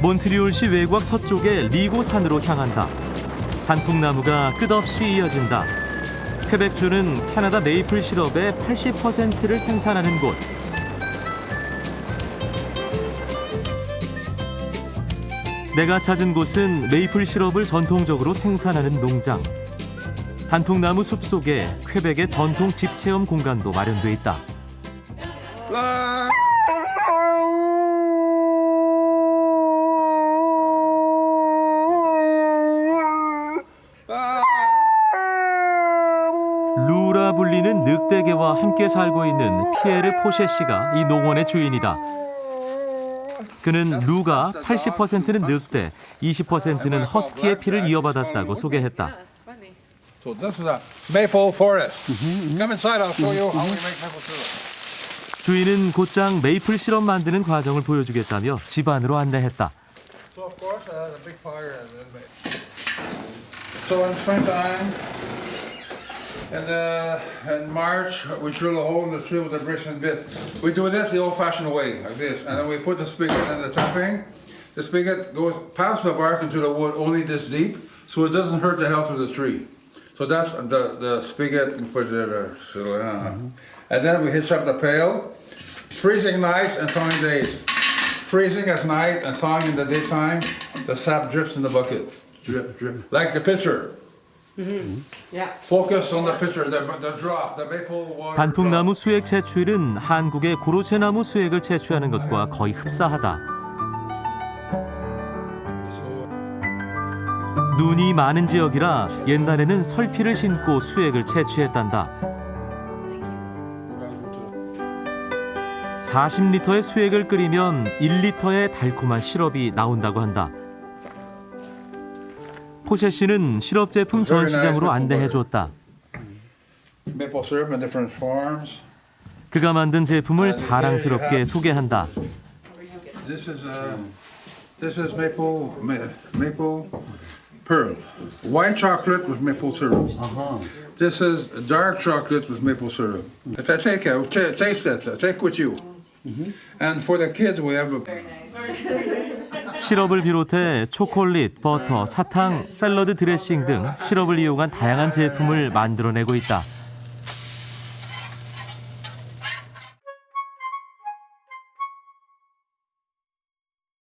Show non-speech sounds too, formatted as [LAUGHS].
몬트리올시 외곽 서쪽의 리고 산으로 향한다. 단풍나무가 끝없이 이어진다. 퀘벡주는 캐나다 메이플 시럽의 80%를 생산하는 곳. 내가 찾은 곳은 메이플 시럽을 전통적으로 생산하는 농장. 단풍나무 숲 속에 퀘벡의 전통 집 체험 공간도 마련돼 있다. 루 라 불리는 늑대개와 함께 살고 있는 피에르 포셰 씨가 이 농원의 주인이다. 그는 루가 80%는 늑대, 20%는 허스키의 피를 이어받았다고 소개했다. 주인은 곧장 메이플 시럽 만드는 과정을 보여주겠다며 집 안으로 안내했다. And uh, in March, we drill a hole in the tree with a bricks and bit. We do this the old-fashioned way, like this, and then we put the spigot in the tapping. The spigot goes past the bark into the wood only this deep, so it doesn't hurt the health of the tree. So that's the, the spigot, we put it there, so, uh, and then we hitch up the pail. Freezing nights and thawing days. Freezing at night and thawing in the daytime, the sap drips in the bucket. Drip, drip. Like the pitcher. 단풍나무 drop. 수액 채취는 한국의 고로쇠나무 수액을 채취하는 것과 거의 흡사하다. 눈이 많은 지역이라 옛날에는 설피를 신고 수액을 채취했단다. 40리터의 수액을 끓이면 1리터의 달콤한 시럽이 나온다고 한다. 포셰 씨는 시럽 제품 전시장으로 안내해 줬다. Maple syrup in different forms. 그가 만든 제품을 자랑스럽게 소개한다. This is uh, this is maple ma- maple pearl. White chocolate with maple syrup. This is dark chocolate with maple syrup. If I take it, ta- taste it. Take with you. And for the kids, we have a [LAUGHS] 시럽을 비롯해 초콜릿, 버터, 사탕, 샐러드 드레싱 등 시럽을 이용한 다양한 제품을 만들어내고 있다.